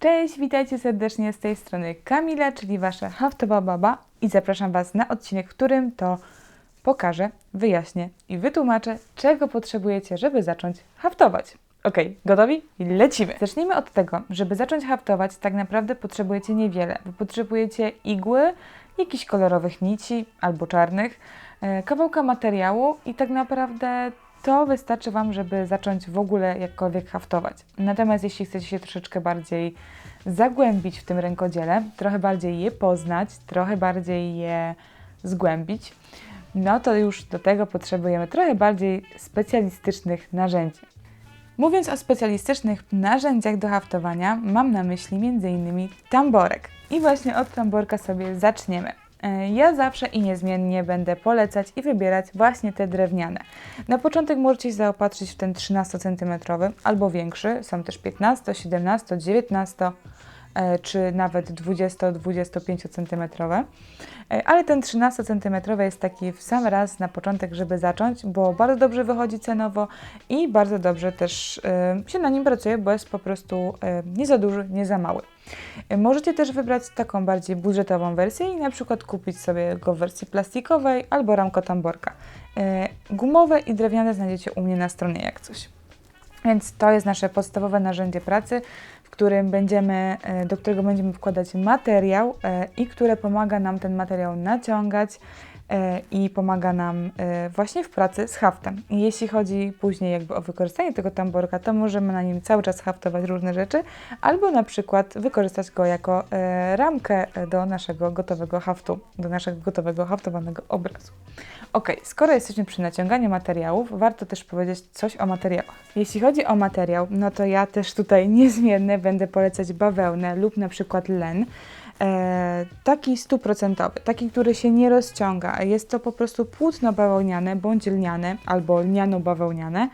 Cześć, witajcie serdecznie z tej strony Kamila, czyli Wasza haftowa baba i zapraszam Was na odcinek, w którym to pokażę, wyjaśnię i wytłumaczę, czego potrzebujecie, żeby zacząć haftować. Ok, gotowi? Lecimy! Zacznijmy od tego, żeby zacząć haftować, tak naprawdę potrzebujecie niewiele, bo potrzebujecie igły, jakichś kolorowych nici albo czarnych, e, kawałka materiału i tak naprawdę to wystarczy Wam, żeby zacząć w ogóle jakkolwiek haftować. Natomiast jeśli chcecie się troszeczkę bardziej zagłębić w tym rękodziele, trochę bardziej je poznać, trochę bardziej je zgłębić, no to już do tego potrzebujemy trochę bardziej specjalistycznych narzędzi. Mówiąc o specjalistycznych narzędziach do haftowania, mam na myśli m.in. tamborek. I właśnie od tamborka sobie zaczniemy. E, Ja zawsze i niezmiennie będę polecać i wybierać właśnie te drewniane. Na początek możecie się zaopatrzyć w ten 13 cm albo większy, są też 15, 17, 19 e, czy nawet 20-25 cm. E, Ale ten 13 cm jest taki w sam raz na początek, żeby zacząć, bo bardzo dobrze wychodzi cenowo i bardzo dobrze też e, się na nim pracuje, bo jest po prostu e, nie za duży, nie za mały. E, Możecie też wybrać taką bardziej budżetową wersję i na przykład kupić sobie go w wersji plastikowej albo ramko tamborka. E, Gumowe i drewniane znajdziecie u mnie na stronie jak coś. Więc to jest nasze podstawowe narzędzie pracy, w którym będziemy, e, do którego będziemy wkładać materiał e, i które pomaga nam ten materiał naciągać i pomaga nam e, właśnie w pracy z haftem. Jeśli chodzi później jakby o wykorzystanie tego tamborka, to możemy na nim cały czas haftować różne rzeczy, albo na przykład wykorzystać go jako e, ramkę do naszego gotowego haftu, do naszego gotowego haftowanego obrazu. Ok, skoro jesteśmy przy naciąganiu materiałów, warto też powiedzieć coś o materiałach. Jeśli chodzi o materiał, no to ja też tutaj niezmiennie będę polecać bawełnę lub na przykład len. E, taki stuprocentowy, taki, który się nie rozciąga. Jest to po prostu płótno bawełniane bądź lniane albo lniano-bawełniane,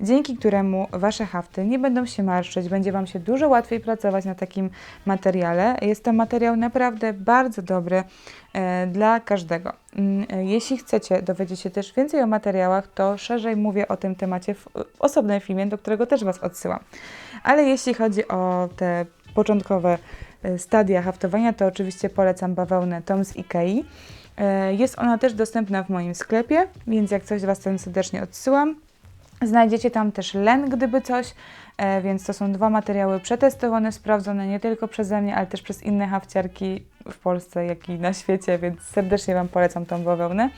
dzięki któremu Wasze hafty nie będą się marszczyć, będzie Wam się dużo łatwiej pracować na takim materiale. Jest to materiał naprawdę bardzo dobry e, dla każdego. Mm, Jeśli chcecie dowiedzieć się też więcej o materiałach, to szerzej mówię o tym temacie w osobnym filmie, do którego też Was odsyłam. Ale jeśli chodzi o te początkowe e, stadia haftowania, to oczywiście polecam bawełnę Tom z Ikei. E, Jest ona też dostępna w moim sklepie, więc jak coś Was tam serdecznie odsyłam. Znajdziecie tam też len, gdyby coś, e, więc to są dwa materiały przetestowane, sprawdzone nie tylko przeze mnie, ale też przez inne hafciarki w Polsce, jak i na świecie, więc serdecznie Wam polecam tą bawełnę.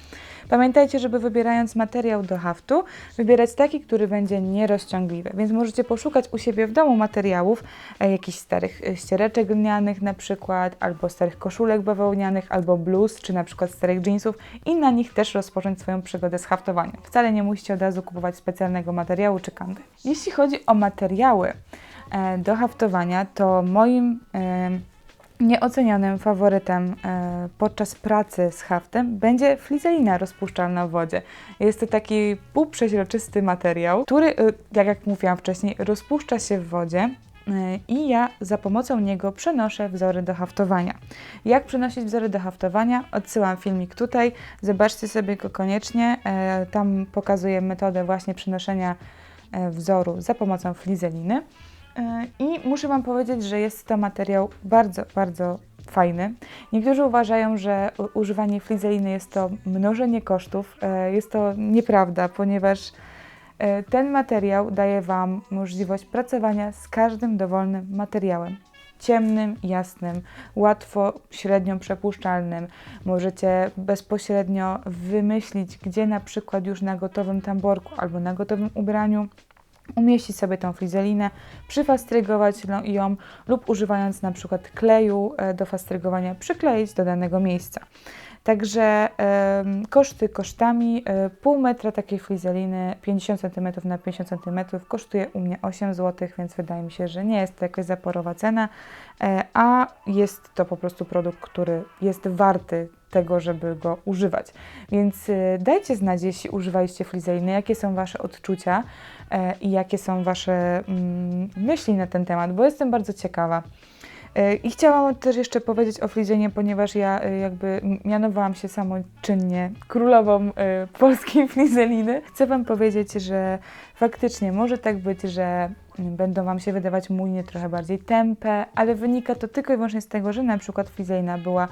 Pamiętajcie, żeby wybierając materiał do haftu, wybierać taki, który będzie nierozciągliwy, więc możecie poszukać u siebie w domu materiałów, e, jakichś starych e, ściereczek lnianych na przykład, albo starych koszulek bawełnianych, albo bluz, czy na przykład starych jeansów i na nich też rozpocząć swoją przygodę z haftowaniem. Wcale nie musicie od razu kupować specjalnego materiału czy kanwy. Jeśli chodzi o materiały e, do haftowania, to moim e, Nieocenionym faworytem e, podczas pracy z haftem będzie flizelina rozpuszczalna w wodzie. Jest to taki półprzeźroczysty materiał, który, e, jak, mówiłam wcześniej, rozpuszcza się w wodzie e, i ja za pomocą niego przenoszę wzory do haftowania. Jak przenosić wzory do haftowania? Odsyłam filmik tutaj, zobaczcie sobie go koniecznie. Tam pokazuję metodę właśnie przenoszenia wzoru za pomocą flizeliny. E, I muszę Wam powiedzieć, że jest to materiał bardzo, bardzo fajny. Niektórzy uważają, że używanie flizeliny jest to mnożenie kosztów. E, Jest to nieprawda, ponieważ e, ten materiał daje Wam możliwość pracowania z każdym dowolnym materiałem. Ciemnym, jasnym, łatwo, średnio przepuszczalnym. Możecie bezpośrednio wymyślić, gdzie na przykład już na gotowym tamborku albo na gotowym ubraniu umieścić sobie tą flizelinę, przyfastrygować ją lub używając na przykład kleju e, do fastrygowania przykleić do danego miejsca. Także koszty kosztami, e, pół metra takiej flizeliny 50 cm na 50 cm kosztuje u mnie 8 zł, więc wydaje mi się, że nie jest to jakaś zaporowa cena, e, a jest to po prostu produkt, który jest warty tego, żeby go używać. Więc e, dajcie znać, jeśli używaliście flizeliny, jakie są Wasze odczucia e, i jakie są Wasze mm, myśli na ten temat, bo jestem bardzo ciekawa. E, I chciałam też jeszcze powiedzieć o flizienie, ponieważ ja e, jakby mianowałam się samoczynnie królową e, polskiej flizeliny. Chcę Wam powiedzieć, że faktycznie może tak być, że będą Wam się wydawać muliny trochę bardziej tępe, ale wynika to tylko i wyłącznie z tego, że na przykład flizelina była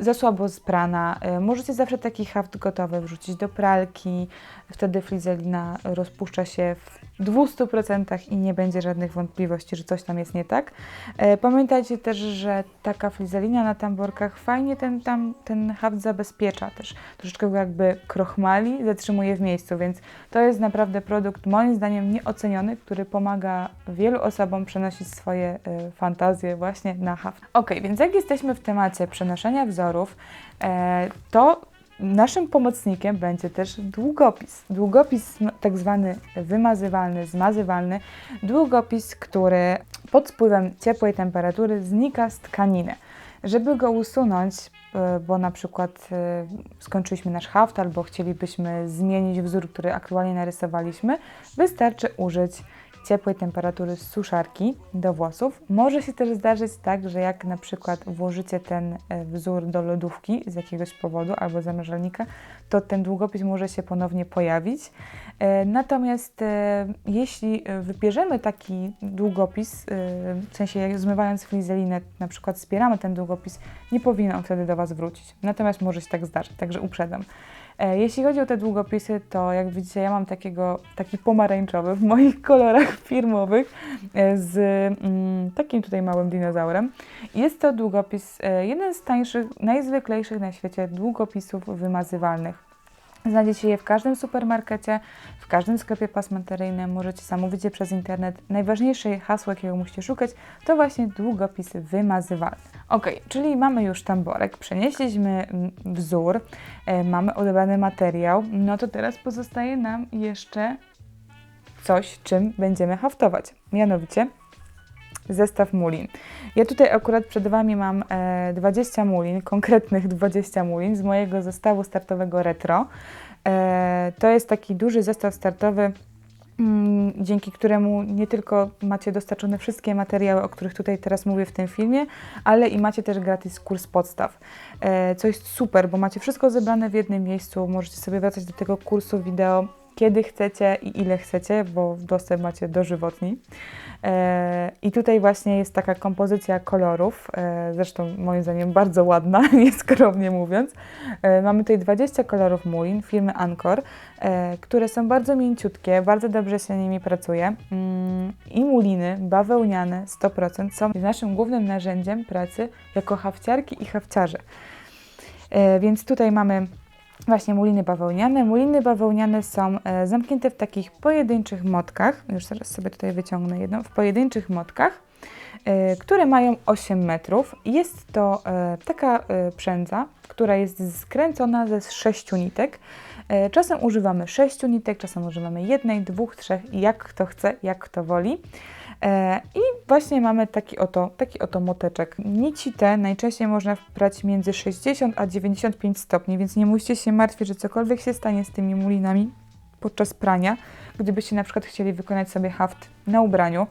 za słabo sprana. Y, Możecie zawsze taki haft gotowy wrzucić do pralki, wtedy flizelina rozpuszcza się w 200% i nie będzie żadnych wątpliwości, że coś tam jest nie tak. E, Pamiętajcie też, że taka flizelina na tamborkach fajnie ten, tam, ten haft zabezpiecza też. Troszeczkę jakby krochmali, zatrzymuje w miejscu, więc to jest naprawdę produkt moim zdaniem nieoceniony, który pomaga wielu osobom przenosić swoje e, fantazje właśnie na haft. Ok, więc jak jesteśmy w temacie przenoszenia wzorów, e, to Naszym pomocnikiem będzie też długopis. Długopis tak zwany wymazywalny, zmazywalny. Długopis, który pod wpływem ciepłej temperatury znika z tkaniny. Żeby go usunąć, e, bo na przykład e, skończyliśmy nasz haft albo chcielibyśmy zmienić wzór, który aktualnie narysowaliśmy, wystarczy użyć ciepłej temperatury suszarki do włosów. Może się też zdarzyć tak, że jak na przykład włożycie ten e, wzór do lodówki z jakiegoś powodu albo zamrażalnika, to ten długopis może się ponownie pojawić. E, Natomiast e, jeśli wybierzemy taki długopis, w sensie jak zmywając flizelinę, na przykład spieramy ten długopis, nie powinien on wtedy do Was wrócić. Natomiast może się tak zdarzyć, także uprzedzam. E, Jeśli chodzi o te długopisy, to jak widzicie, ja mam takiego, taki pomarańczowy w moich kolorach firmowych e, z mm, takim tutaj małym dinozaurem. Jest to długopis, e, jeden z tańszych, najzwyklejszych na świecie długopisów wymazywalnych. Znajdziecie je w każdym supermarkecie, w każdym sklepie pasmateryjnym, możecie zamówić je przez internet. Najważniejsze hasło, jakiego musicie szukać, to właśnie długopisy wymazywalne. Ok, czyli mamy już tamborek, przenieśliśmy wzór, e, mamy odebrany materiał, no to teraz pozostaje nam jeszcze coś, czym będziemy haftować. Mianowicie zestaw mulin. Ja tutaj akurat przed Wami mam e, 20 mulin, konkretnych 20 mulin z mojego zestawu startowego retro. E, to jest taki duży zestaw startowy, dzięki któremu nie tylko macie dostarczone wszystkie materiały, o których tutaj teraz mówię w tym filmie, ale i macie też gratis kurs podstaw. E, co jest super, bo macie wszystko zebrane w jednym miejscu, możecie sobie wracać do tego kursu wideo kiedy chcecie i ile chcecie, bo dostęp macie dożywotni. E, I tutaj właśnie jest taka kompozycja kolorów, e, zresztą moim zdaniem bardzo ładna, nieskromnie mówiąc. E, mamy tutaj 20 kolorów mulin firmy Ancor, e, które są bardzo mięciutkie, bardzo dobrze się nimi pracuje. Mm, I muliny bawełniane 100% są naszym głównym narzędziem pracy jako hafciarki i hafciarze. Więc tutaj mamy właśnie muliny bawełniane. Muliny bawełniane są e, zamknięte w takich pojedynczych motkach. Już zaraz sobie tutaj wyciągnę jedną. W pojedynczych motkach, e, które mają 8 metrów. Jest to e, taka przędza, która jest skręcona ze 6 nitek. Czasem używamy 6 nitek, czasem używamy jednej, dwóch, trzech, jak kto chce, jak kto woli. E, I właśnie mamy taki oto, taki oto moteczek. Nici te najczęściej można wprać między 60 a 95 stopni, więc nie musicie się martwić, że cokolwiek się stanie z tymi mulinami podczas prania, gdybyście na przykład chcieli wykonać sobie haft na ubraniu.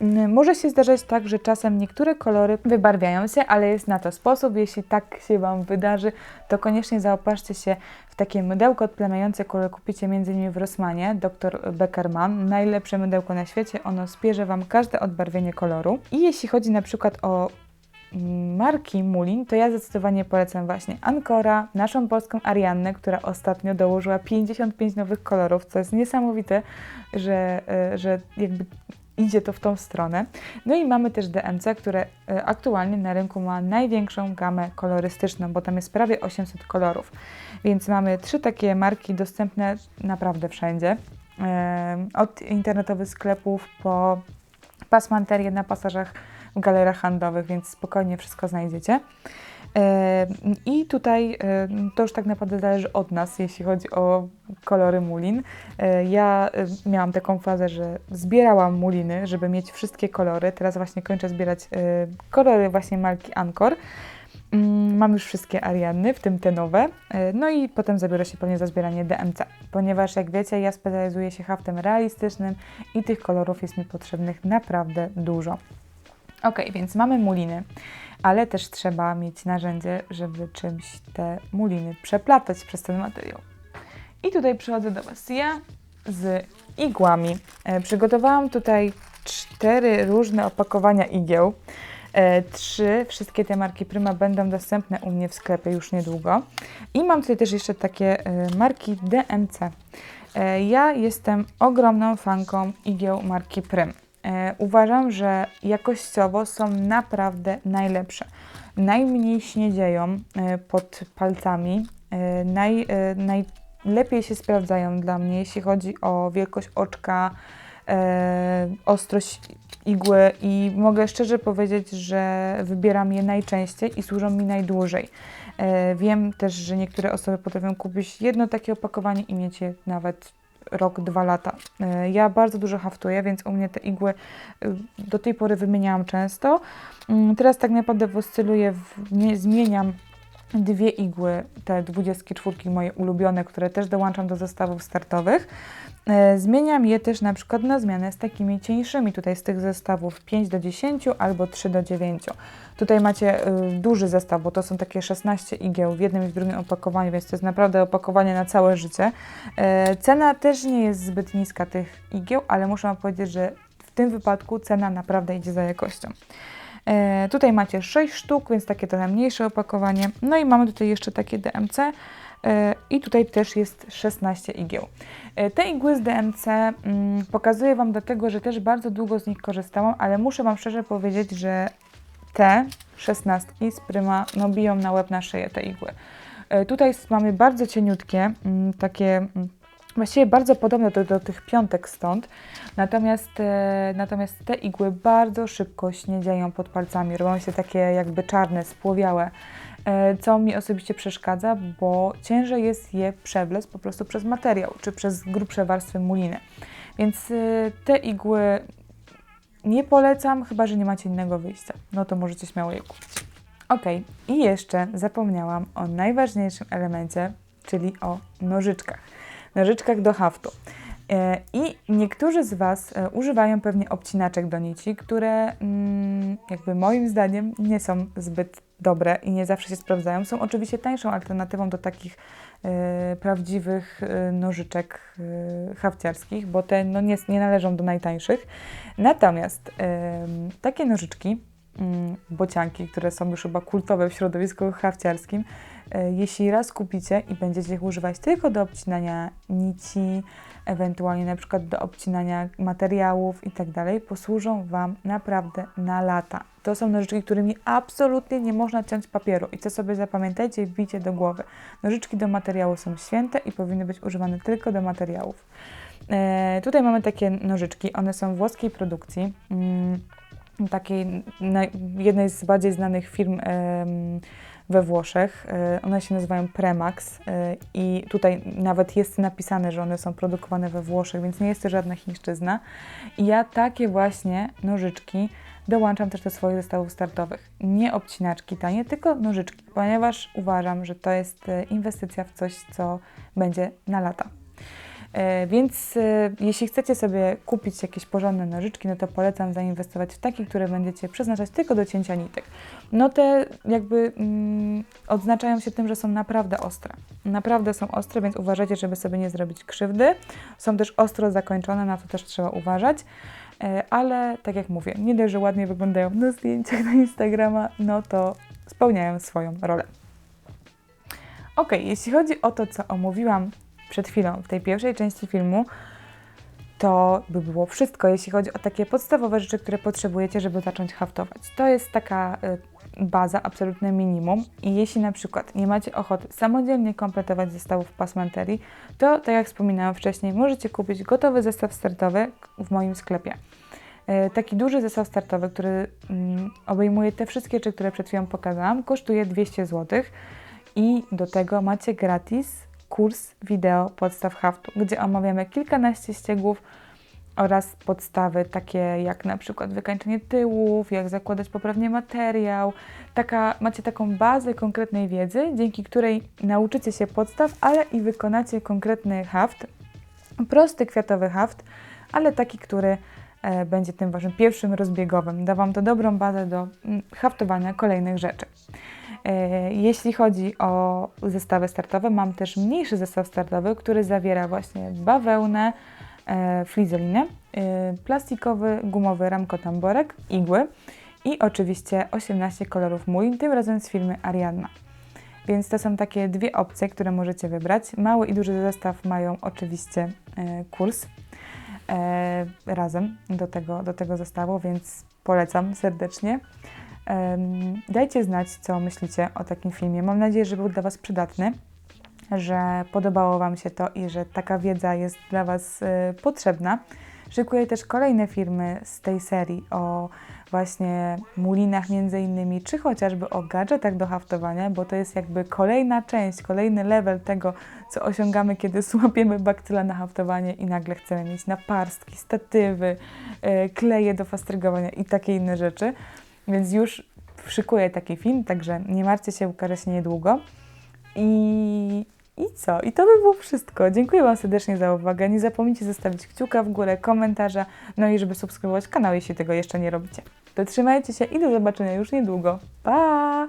Mm, Może się zdarzać tak, że czasem niektóre kolory wybarwiają się, ale jest na to sposób. Jeśli tak się Wam wydarzy, to koniecznie zaopatrzcie się w takie mydełko odplemiające, które kupicie m.in. w Rossmanie, dr Beckerman. Najlepsze mydełko na świecie. Ono spierze Wam każde odbarwienie koloru. I jeśli chodzi na przykład o marki Mulin, to ja zdecydowanie polecam właśnie Ancora, naszą polską Ariannę, która ostatnio dołożyła 55 nowych kolorów, co jest niesamowite, że, e, że jakby idzie to w tą stronę. No i mamy też DMC, które e, aktualnie na rynku ma największą gamę kolorystyczną, bo tam jest prawie 800 kolorów. Więc mamy trzy takie marki dostępne naprawdę wszędzie. E, Od internetowych sklepów po pasmanterię na pasażach w galerach handlowych, więc spokojnie wszystko znajdziecie. I tutaj to już tak naprawdę zależy od nas, jeśli chodzi o kolory mulin. E, Ja miałam taką fazę, że zbierałam muliny, żeby mieć wszystkie kolory. Teraz właśnie kończę zbierać e, kolory właśnie marki Ancor. Mm, Mam już wszystkie Arianny, w tym te nowe. E, No i potem zabiorę się pewnie za zbieranie DMC, ponieważ jak wiecie, ja specjalizuję się haftem realistycznym i tych kolorów jest mi potrzebnych naprawdę dużo. Ok, więc mamy muliny, ale też trzeba mieć narzędzie, żeby czymś te muliny przeplatać przez ten materiał. I tutaj przychodzę do Was ja z igłami. E, przygotowałam tutaj cztery różne opakowania igieł. E, Trzy, wszystkie te marki Prima będą dostępne u mnie w sklepie już niedługo. I mam tutaj też jeszcze takie e, marki DMC. E, Ja jestem ogromną fanką igieł marki Prym. E, Uważam, że jakościowo są naprawdę najlepsze. Najmniej śniedzieją e, pod palcami, e, naj, najlepiej się sprawdzają dla mnie, jeśli chodzi o wielkość oczka, ostrość igły i mogę szczerze powiedzieć, że wybieram je najczęściej i służą mi najdłużej. Wiem też, że niektóre osoby potrafią kupić jedno takie opakowanie i mieć je nawet rok, dwa lata. E, Ja bardzo dużo haftuję, więc u mnie te igły y, do tej pory wymieniałam często. Mm, Teraz tak naprawdę oscyluję, w, nie, zmieniam dwie igły, te 24 moje ulubione, które też dołączam do zestawów startowych. E, Zmieniam je też na przykład na zmianę z takimi cieńszymi, tutaj z tych zestawów 5 do 10 albo 3 do 9. Tutaj macie y, duży zestaw, bo to są takie 16 igieł w jednym i w drugim opakowaniu, więc to jest naprawdę opakowanie na całe życie. E, Cena też nie jest zbyt niska tych igieł, ale muszę Wam powiedzieć, że w tym wypadku cena naprawdę idzie za jakością. E, tutaj macie 6 sztuk, więc takie trochę mniejsze opakowanie. No i mamy tutaj jeszcze takie DMC i tutaj też jest 16 igieł. E, te igły z DMC mm, pokazuję Wam dlatego, że też bardzo długo z nich korzystałam, ale muszę Wam szczerze powiedzieć, że te 16 z Pryma no, biją na łeb na szyję te igły. E, Tutaj mamy bardzo cieniutkie, mm, takie mm, właściwie bardzo podobne do, do tych piątek stąd, natomiast, e, natomiast te igły bardzo szybko śniedzieją pod palcami, robią się takie jakby czarne, spłowiałe, e, co mi osobiście przeszkadza, bo ciężej jest je przewlec po prostu przez materiał, czy przez grubsze warstwy muliny. Więc e, te igły nie polecam, chyba że nie macie innego wyjścia. No to możecie śmiało je kupić. Ok, i jeszcze zapomniałam o najważniejszym elemencie, czyli o nożyczkach. Nożyczkach do haftu. E, I niektórzy z Was e, używają pewnie obcinaczek do nici, które mm, jakby moim zdaniem nie są zbyt dobre i nie zawsze się sprawdzają. Są oczywiście tańszą alternatywą do takich e, prawdziwych nożyczek hafciarskich, bo te no, nie, nie należą do najtańszych. Natomiast takie nożyczki, mm, bocianki, które są już chyba kultowe w środowisku hafciarskim, jeśli raz kupicie i będziecie ich używać tylko do obcinania nici, ewentualnie na przykład do obcinania materiałów i tak dalej, posłużą Wam naprawdę na lata. To są nożyczki, którymi absolutnie nie można ciąć papieru i to sobie zapamiętajcie wbijcie do głowy. Nożyczki do materiału są święte i powinny być używane tylko do materiałów. E, tutaj mamy takie nożyczki, one są włoskiej produkcji. Takiej jednej z bardziej znanych firm we Włoszech. E, One się nazywają Premax e, i tutaj nawet jest napisane, że one są produkowane we Włoszech, więc nie jest to żadna chińszczyzna. I ja takie właśnie nożyczki dołączam też do swoich zestawów startowych. Nie obcinaczki tanie, tylko nożyczki, ponieważ uważam, że to jest e, inwestycja w coś, co będzie na lata. E, Więc e, jeśli chcecie sobie kupić jakieś porządne nożyczki, no to polecam zainwestować w takie, które będziecie przeznaczać tylko do cięcia nitek. No te jakby mm, odznaczają się tym, że są naprawdę ostre. Naprawdę są ostre, więc uważajcie, żeby sobie nie zrobić krzywdy. Są też ostro zakończone, na to też trzeba uważać. E, Ale tak jak mówię, nie dość, że ładnie wyglądają na zdjęciach na Instagrama, no to spełniają swoją rolę. Ok, jeśli chodzi o to, co omówiłam przed chwilą w tej pierwszej części filmu, to by było wszystko, jeśli chodzi o takie podstawowe rzeczy, które potrzebujecie, żeby zacząć haftować. To jest taka y, baza, absolutne minimum i jeśli na przykład nie macie ochoty samodzielnie kompletować zestawów pasmanterii, to tak jak wspominałam wcześniej, możecie kupić gotowy zestaw startowy w moim sklepie. Y, Taki duży zestaw startowy, który mm, obejmuje te wszystkie rzeczy, które przed chwilą pokazałam, kosztuje 200 zł i do tego macie gratis kurs wideo podstaw haftu, gdzie omawiamy kilkanaście ściegów oraz podstawy takie jak na przykład wykańczenie tyłów, jak zakładać poprawnie materiał. Taka, macie taką bazę konkretnej wiedzy, dzięki której nauczycie się podstaw, ale i wykonacie konkretny haft, prosty kwiatowy haft, ale taki, który e, będzie tym waszym pierwszym rozbiegowym. Da wam to dobrą bazę do mm, haftowania kolejnych rzeczy. E, Jeśli chodzi o zestawy startowe, mam też mniejszy zestaw startowy, który zawiera właśnie bawełnę, e, flizolinę, e, plastikowy gumowy ramkotamborek, igły i oczywiście 18 kolorów mój, tym razem z firmy Arianna. Więc to są takie dwie opcje, które możecie wybrać. Mały i duży zestaw mają oczywiście kurs razem do tego, do tego zestawu, więc polecam serdecznie. Dajcie znać, co myślicie o takim filmie. Mam nadzieję, że był dla Was przydatny, że podobało Wam się to i że taka wiedza jest dla Was e, potrzebna. Szykuję też kolejne filmy z tej serii o właśnie mulinach między innymi, czy chociażby o gadżetach do haftowania, bo to jest jakby kolejna część, kolejny level tego, co osiągamy, kiedy słapiemy bakcyla na haftowanie i nagle chcemy mieć naparstki, statywy, e, kleje do fastrygowania i takie inne rzeczy. Więc już szykuję taki film, także nie martwcie się, ukaże się niedługo. I, I co? I to by było wszystko. Dziękuję Wam serdecznie za uwagę. Nie zapomnijcie zostawić kciuka w górę, komentarza, no i żeby subskrybować kanał, jeśli tego jeszcze nie robicie. To trzymajcie się i do zobaczenia już niedługo. Pa!